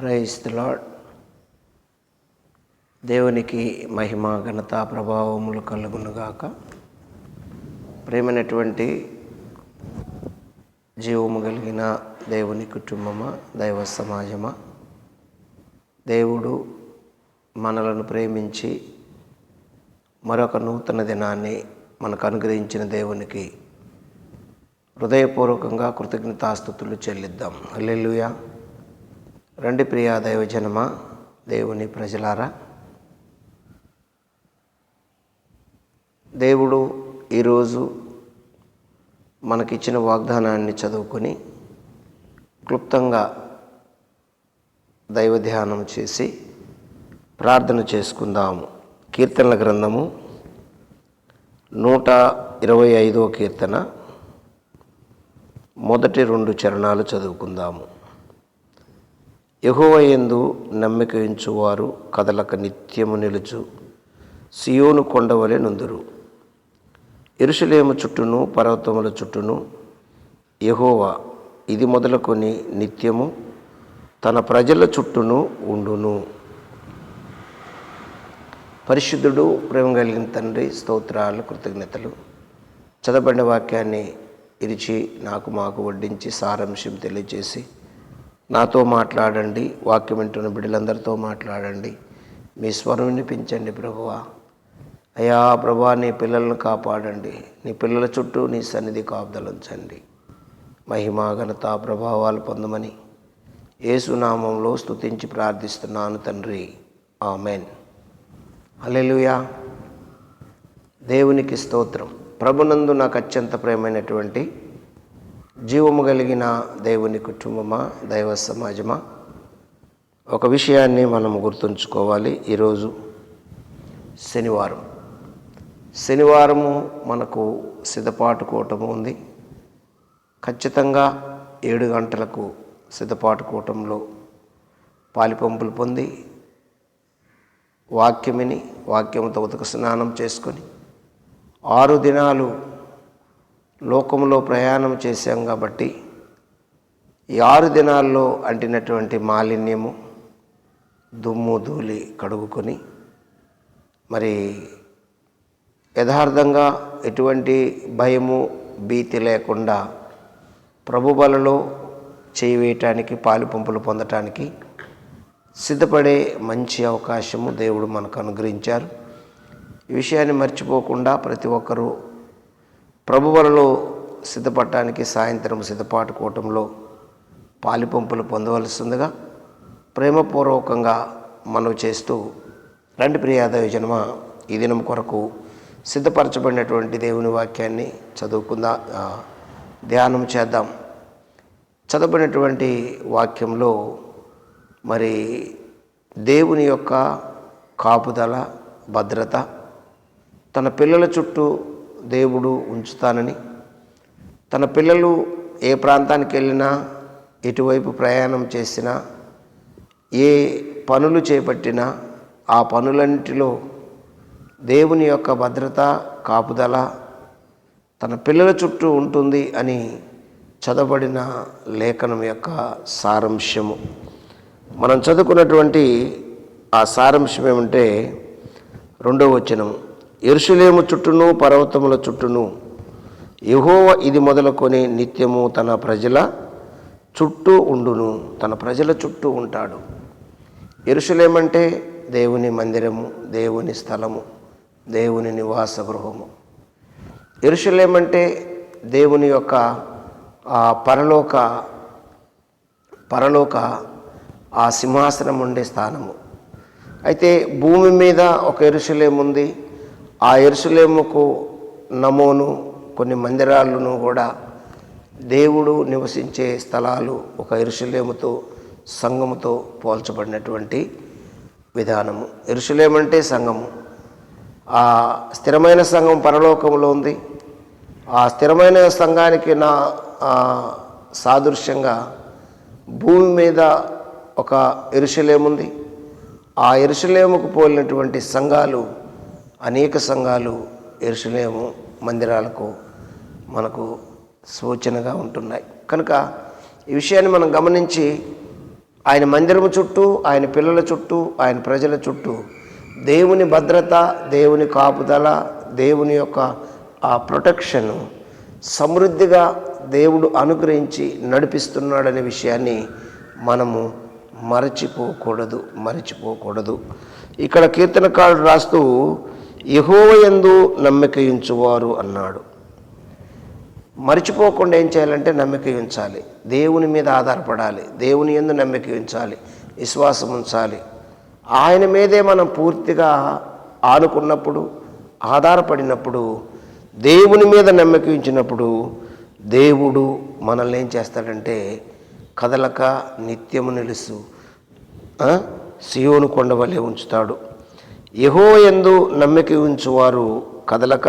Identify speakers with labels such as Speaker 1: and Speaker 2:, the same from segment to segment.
Speaker 1: Praise lord దేవునికి మహిమ ఘనత ప్రభావములు కలుగునుగాక ప్రేమైనటువంటి జీవము కలిగిన దేవుని కుటుంబమా దైవ సమాజమా? దేవుడు మనలను ప్రేమించి మరొక నూతన దినాన్ని మనకు అనుగ్రహించిన దేవునికి హృదయపూర్వకంగా కృతజ్ఞతాస్థుతులు చెల్లిద్దాం. అల్లెలుయా రండి ప్రియా దైవజనమ దేవుని ప్రజలారా. దేవుడు ఈరోజు మనకిచ్చిన వాగ్దానాన్ని చదువుకొని క్లుప్తంగా దైవ ధ్యానం చేసి ప్రార్థన చేసుకుందాము. కీర్తనల గ్రంథము నూట ఇరవై ఐదో కీర్తన. మొదటి రెండు చరణాలు చదువుకుందాము. యహోవయందు నమ్మిక ఉంచువారు కదలక నిత్యము నిలుచు. సియోను కొండవలె నుందురు. ఎరుసలేము చుట్టూను పర్వతముల చుట్టూను యహోవా ఇది మొదలుకొని నిత్యము తన ప్రజల చుట్టూను ఉండును. పరిశుద్ధుడు ప్రేమ కలిగిన తండ్రి స్తోత్రాలు కృతజ్ఞతలు. చదవబడిన వాక్యాన్ని ఇరిచి నాకు మాకు వడ్డించి సారాంశం తెలియజేసి నాతో మాట్లాడండి వాక్యం వింటున్న బిడ్డలందరితో మాట్లాడండి. మీ స్వరం వినిపించండి ప్రభువా. అయా ప్రభా నీ పిల్లలను కాపాడండి. నీ పిల్లల చుట్టూ నీ సన్నిధి కాపుదలుంచండి. మహిమా ఘనత ప్రభావాలు పొందమని ఏసునామంలో స్తుతించి ప్రార్థిస్తున్నాను తండ్రి. ఆమెన్. హల్లెలూయా. దేవునికి స్తోత్రం. ప్రభునందు నాకు అత్యంత ప్రేమైనటువంటి జీవము కలిగిన దేవుని కుటుంబమా దైవ సమాజమా? ఒక విషయాన్ని మనం గుర్తుంచుకోవాలి ఈరోజు శనివారం. శనివారము మనకు సిద్ధపాటు కూటము ఉంది. ఖచ్చితంగా ఏడు గంటలకు సిద్ధపాటు కూటంలో పాలిపంపులు పొంది వాక్యమిని వాక్యముతో ఉతక స్నానం చేసుకొని ఆరు దినాలు లోకంలో ప్రయాణం చేశాం కాబట్టి ఈ ఆరు దినాల్లో అంటినటువంటి మాలిన్యము దుమ్ము ధూళి కడుగుకొని మరి యథార్థంగా ఎటువంటి భయము భీతి లేకుండా ప్రభుబలలో చేయి వేయటానికి పాలు పంపులు పొందటానికి సిద్ధపడే మంచి అవకాశము దేవుడు మనకు అనుగ్రహించారు. ఈ విషయాన్ని మర్చిపోకుండా ప్రతి ఒక్కరూ ప్రభువలలో సిద్ధపడటానికి సాయంత్రం సిద్ధపాటు కూటంలో పాలిపంపులు పొందవలసిందిగా ప్రేమపూర్వకంగా మనవి చేస్తూ రండి ప్రియాదవ జన్మ ఈ దినం కొరకు సిద్ధపరచబడినటువంటి దేవుని వాక్యాన్ని చదువుకుందా ధ్యానం చేద్దాం. చదవబడినటువంటి వాక్యంలో మరి దేవుని యొక్క కాపుదల భద్రత తన పిల్లల చుట్టూ దేవుడు ఉంచుతానని. తన పిల్లలు ఏ ప్రాంతానికి వెళ్ళినా ఎటువైపు ప్రయాణం చేసినా ఏ పనులు చేపట్టినా ఆ పనులన్నింటిలో దేవుని యొక్క భద్రత కాపుదల తన పిల్లల చుట్టూ ఉంటుంది అని చదవబడిన లేఖనం యొక్క సారాంశము. మనం చదువుకున్నటువంటి ఆ సారాంశం ఏమంటే రెండవ వచనము. ఎరుసలేము చుట్టూను పర్వతముల చుట్టూను. యహోవ ఇది మొదలుకొని నిత్యము తన ప్రజల చుట్టూ ఉండును తన ప్రజల చుట్టూ ఉంటాడు. ఎరుసలేమంటే దేవుని మందిరము దేవుని స్థలము దేవుని నివాస గృహము. ఎరుసలేమంటే దేవుని యొక్క ఆ పరలోక పరలోక ఆ సింహాసనం ఉండే స్థానము. అయితే భూమి మీద ఒక ఎరుసలేం ఉంది ఆ ఎరుసలేముకు నమోను కొన్ని మందిరాలను కూడా దేవుడు నివసించే స్థలాలు ఒక ఎరుసలేముతో సంఘముతో పోల్చబడినటువంటి విధానము. ఎరుసలేమంటే సంఘము. ఆ స్థిరమైన సంఘం పరలోకంలో ఉంది. ఆ స్థిరమైన సంఘానికి నా సాదృశ్యంగా భూమి మీద ఒక ఎరుసలేముంది. ఆ ఎరుసలేముకు పోలినటువంటి సంఘాలు అనేక సంఘాలు ఎరుసలేము మందిరాలకు మనకు సూచనగా ఉంటున్నాయి. కనుక ఈ విషయాన్ని మనం గమనించి ఆయన మందిరము చుట్టూ ఆయన పిల్లల చుట్టూ ఆయన ప్రజల చుట్టూ దేవుని భద్రత దేవుని కాపుదల దేవుని యొక్క ఆ ప్రొటెక్షన్ సమృద్ధిగా దేవుడు అనుగ్రహించి నడిపిస్తున్నాడనే విషయాన్ని మనము మరచిపోకూడదు మరచిపోకూడదు. ఇక్కడ కీర్తనకారుడు రాస్తూ యహోవయందు నమ్మిక ఉంచువారు అన్నాడు. మర్చిపోకుండా ఏం చేయాలంటే నమ్మిక ఉంచాలి దేవుని మీద ఆధారపడాలి. దేవుని ఎందు నమ్మిక ఉంచాలి విశ్వాసం ఉంచాలి. ఆయన మీదే మనం పూర్తిగా ఆనుకున్నప్పుడు ఆధారపడినప్పుడు దేవుని మీద నమ్మిక ఉంచినప్పుడు దేవుడు మనల్ని ఏం చేస్తాడంటే కదలక నిత్యము నిలుసు సియోను కొండవలే ఉంచుతాడు. యహో ఎందు నమ్మిక ఉంచువారు కదలక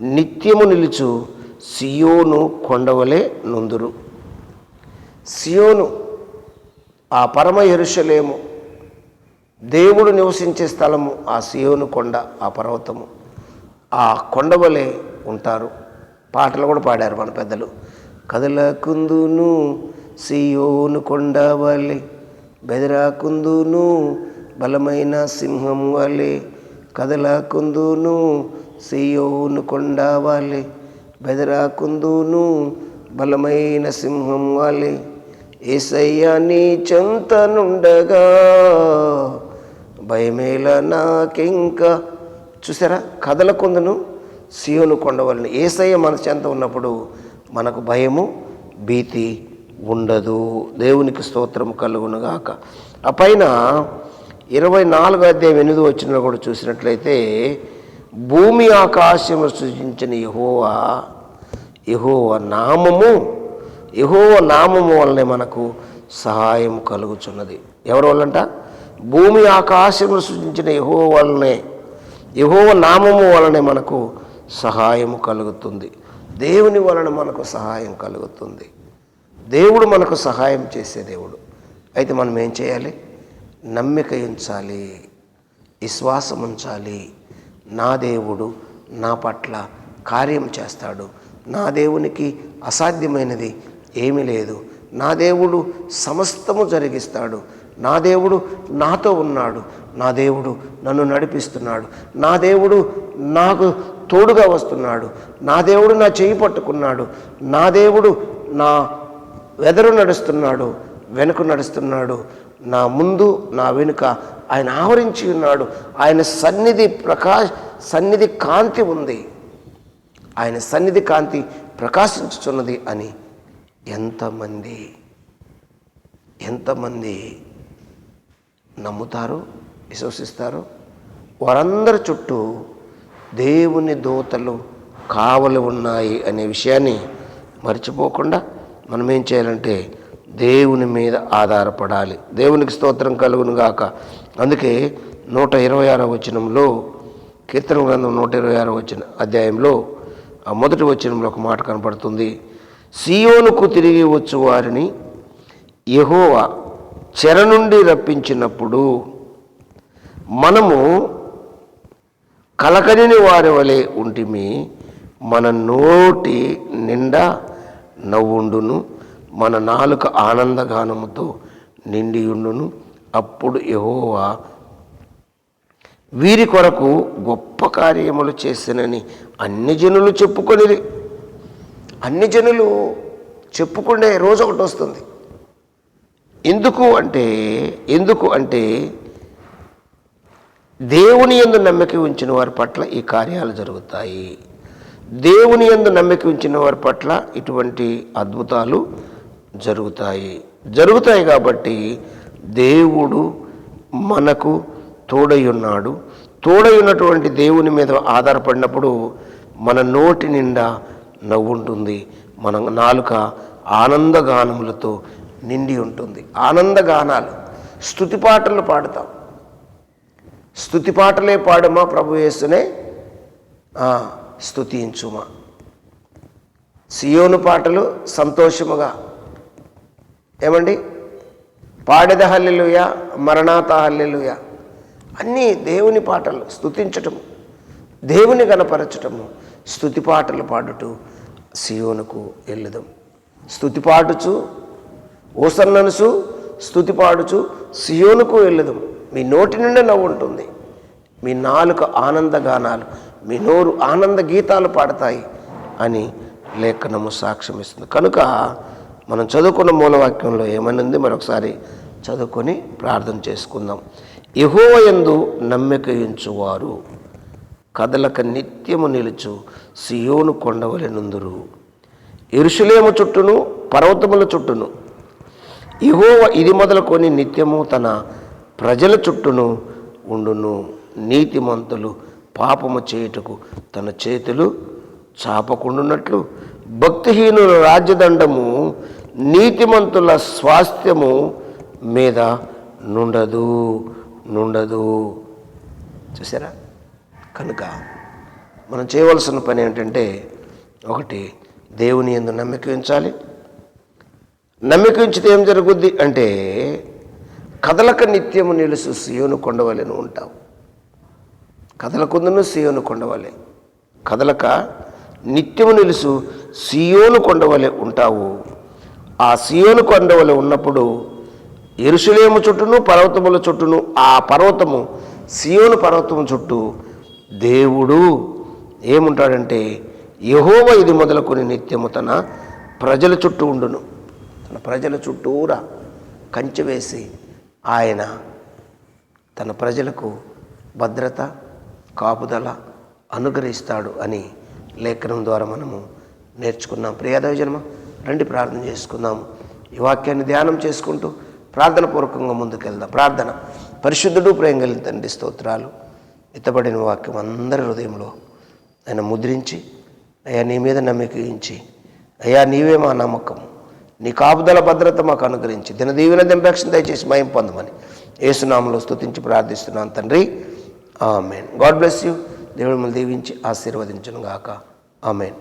Speaker 1: నిత్యము నిలుచు సియోను కొండవలే నొందురు. సియోను ఆ పరమ ఎరుషలేము దేవుడు నివసించే స్థలము ఆ సియోను కొండ ఆ పర్వతము. ఆ కొండవలే ఉంటారు. పాటలు కూడా పాడారు మన పెద్దలు. కదలకుందును సియోను కొండవలే బెదరాకుందును బలమైన సింహం వలె కదలాకుందును సియోను కొండ వలె బెదరాకుందును బలమైన సింహం వాళ్ళే ఏసయ్య నీ చెంతనుండగా భయమేల నాకింకా. చూసారా? కదలకుందును సియోను కొండవలని ఏసయ్య మన చెంత ఉన్నప్పుడు మనకు భయము భీతి ఉండదు. దేవునికి స్తోత్రం కలుగునుగాక. ఆ పైన ఇరవై నాలుగు అధ్యాయం ఎనిమిది వచ్చిన కూడా చూసినట్లయితే భూమి ఆకాశము సృజించిన యహోవా యహోవ నామము యహోవ నామము వల్లనే మనకు సహాయం కలుగుచున్నది. ఎవరి వల్లంట భూమి ఆకాశమును సృజించిన యహో వల్లనే యహోవ నామము వలనే మనకు సహాయం కలుగుతుంది. దేవుని వలన మనకు సహాయం కలుగుతుంది. దేవుడు మనకు సహాయం చేసే దేవుడు. అయితే మనం ఏం చేయాలి? నమ్మిక ఉంచాలి విశ్వాసం ఉంచాలి నా దేవుడు నా పట్ల కార్యం చేస్తాడు. నా దేవునికి అసాధ్యమైనది ఏమీ లేదు. నా దేవుడు సమస్తము జరిగిస్తాడు. నా దేవుడు నాతో ఉన్నాడు. నా దేవుడు నన్ను నడిపిస్తున్నాడు. నా దేవుడు నాకు తోడుగా వస్తున్నాడు. నా దేవుడు నా చేయి పట్టుకున్నాడు. నా దేవుడు నా వెదరు నడుస్తున్నాడు వెనుక నడుస్తున్నాడు. నా ముందు నా వెనుక ఆయన ఆవరించి ఉన్నాడు. ఆయన సన్నిధి ప్రకాశ్ సన్నిధి కాంతి ఉంది. ఆయన సన్నిధి కాంతి ప్రకాశించుచున్నది అని ఎంతమంది ఎంతమంది నమ్ముతారు విశ్వసిస్తారు? వారందరి చుట్టూ దేవుని దూతలు కావలి ఉన్నాయి అనే విషయాన్ని మర్చిపోకుండా మనం ఏం చేయాలంటే దేవుని మీద ఆధారపడాలి. దేవునికి స్తోత్రం కలుగును గాక. అందుకే నూట ఇరవై ఆరో వచనంలో కీర్తన గ్రంథం నూట ఇరవై ఆరో వచ్చిన అధ్యాయంలో ఆ మొదటి వచనంలో ఒక మాట కనపడుతుంది. సియోనుకు తిరిగి వచ్చు వారిని యహోవా చెర నుండి రప్పించినప్పుడు మనము కలకలిని వారి వలె ఉంటిమి మన నోటి నిండా నవ్వుండును. మన నాలుక ఆనందగానముతో నిండియుండును. అప్పుడు యహోవా వీరి కొరకు గొప్ప కార్యములు చేసినని అన్ని జనులు చెప్పుకొని అన్ని జనులు చెప్పుకునే రోజు ఒకటి వస్తుంది. ఎందుకు అంటే ఎందుకు అంటే దేవుని యందు నమ్మిక ఉంచిన వారి పట్ల ఈ కార్యాలు జరుగుతాయి. దేవుని యందు నమ్మిక ఉంచిన వారి పట్ల ఇటువంటి అద్భుతాలు జరుగుతాయి. జరుగుతాయి కాబట్టి దేవుడు మనకు తోడై ఉన్నాడు దేవుని మీద ఆధారపడినప్పుడు మన నోటి నిండా నవ్వుంటుంది. మన నాలుక ఆనందగానములతో నిండి ఉంటుంది. ఆనందగానాలు. స్థుతి పాటలు పాడతాం. స్థుతి పాటలే పాడమా ప్రభు వేస్తూనే స్థుతించుమా స్తుతించుమా. సియోను పాటలు సంతోషముగా ఏమండి? పాడెద హల్లెలుయ మరణాత హల్లెలుయ. అన్నీ దేవుని పాటలు స్థుతించటము దేవుని గనపరచటము స్థుతి పాటలు పాడుటూ సియోనుకు వెళ్ళుదాం. స్థుతి పాడుచు ఓసన్ననుసు స్థుతి పాడుచు సియోనుకు వెళ్ళదు. మీ నోటి నుండి నవ్వు ఉంటుంది. మీ నాలుక ఆనందగానాలు మీ నోరు ఆనంద గీతాలు పాడతాయి అని లేఖనము సాక్ష్యం ఇస్తుంది కనుక మనం చదువుకున్న మూలవాక్యంలో ఏమనుంది? మరొకసారి చదువుకొని ప్రార్థన చేసుకుందాం. యహోవయందు నమ్మిక ఉంచువారు కదలక నిత్యము నిలుచు సియోను కొండవలెనుందురు ఇరుషులేము చుట్టూను పర్వతముల చుట్టూను. ఇహోవ ఇది మొదలుకొని నిత్యము తన ప్రజల చుట్టూను ఉండును. నీతిమంతులు పాపము చేయుటకు తన చేతులు చాపకుండున్నట్లు భక్తిహీనుల రాజ్యదండము నీతిమంతుల స్వాస్థ్యము మీద నుండదు నుండదు. చూసారా? కనుక మనం చేయవలసిన పని ఏంటంటే ఒకటి దేవుని ఎందు నమ్మిక ఉంచాలి. నమ్మిక ఉంచితే ఏం జరుగుద్ది? అంటే కదలక నిత్యము నిలుసు సియోను కొండవలెను ఉంటావు. కదలకుందును సియోను కొండవలె. కదలక నిత్యము నిలుసు సియోను కొండవలె ఉంటావు. ఆ సియోను కొండవలు ఉన్నప్పుడు ఎరుసలేము చుట్టూను పర్వతముల చుట్టూను ఆ పర్వతము సియోను పర్వతము చుట్టూ దేవుడు ఏముంటాడంటే యహోవ ఇది మొదలుకొని నిత్యము తన ప్రజల చుట్టూ ఉండును. తన ప్రజల చుట్టూరా కంచె వేసి ఆయన తన ప్రజలకు భద్రత కాపుదల అనుగ్రహిస్తాడు అని లేఖనం ద్వారా మనము నేర్చుకున్నాం. ప్రియదవజన్మ రండి ప్రార్థన చేసుకుందాం ఈ వాక్యాన్ని ధ్యానం చేసుకుంటూ ప్రార్థన పూర్వకంగా ముందుకెళ్దాం. ప్రార్థన. పరిశుద్ధుడు ప్రేమ కలిగిన తండ్రి స్తోత్రాలు. ఎత్తబడిన వాక్యం అందరి హృదయంలో ఆయన ముద్రించి అయ్యా నీ మీద నమ్మకించి అయ్యా నీవే మా నమ్మకం. నీ కాపుదల భద్రత మాకు అనుగ్రహించి దిన దీవెన దింపేక్షణ దయచేసి మయం పొందమని ఏసునామంలో స్తుతించి ప్రార్థిస్తున్నాను తండ్రి. ఆమెన్. God bless you. దేవుడు మిమ్మల్ని దీవించి ఆశీర్వదించను గాక ఆమెన్.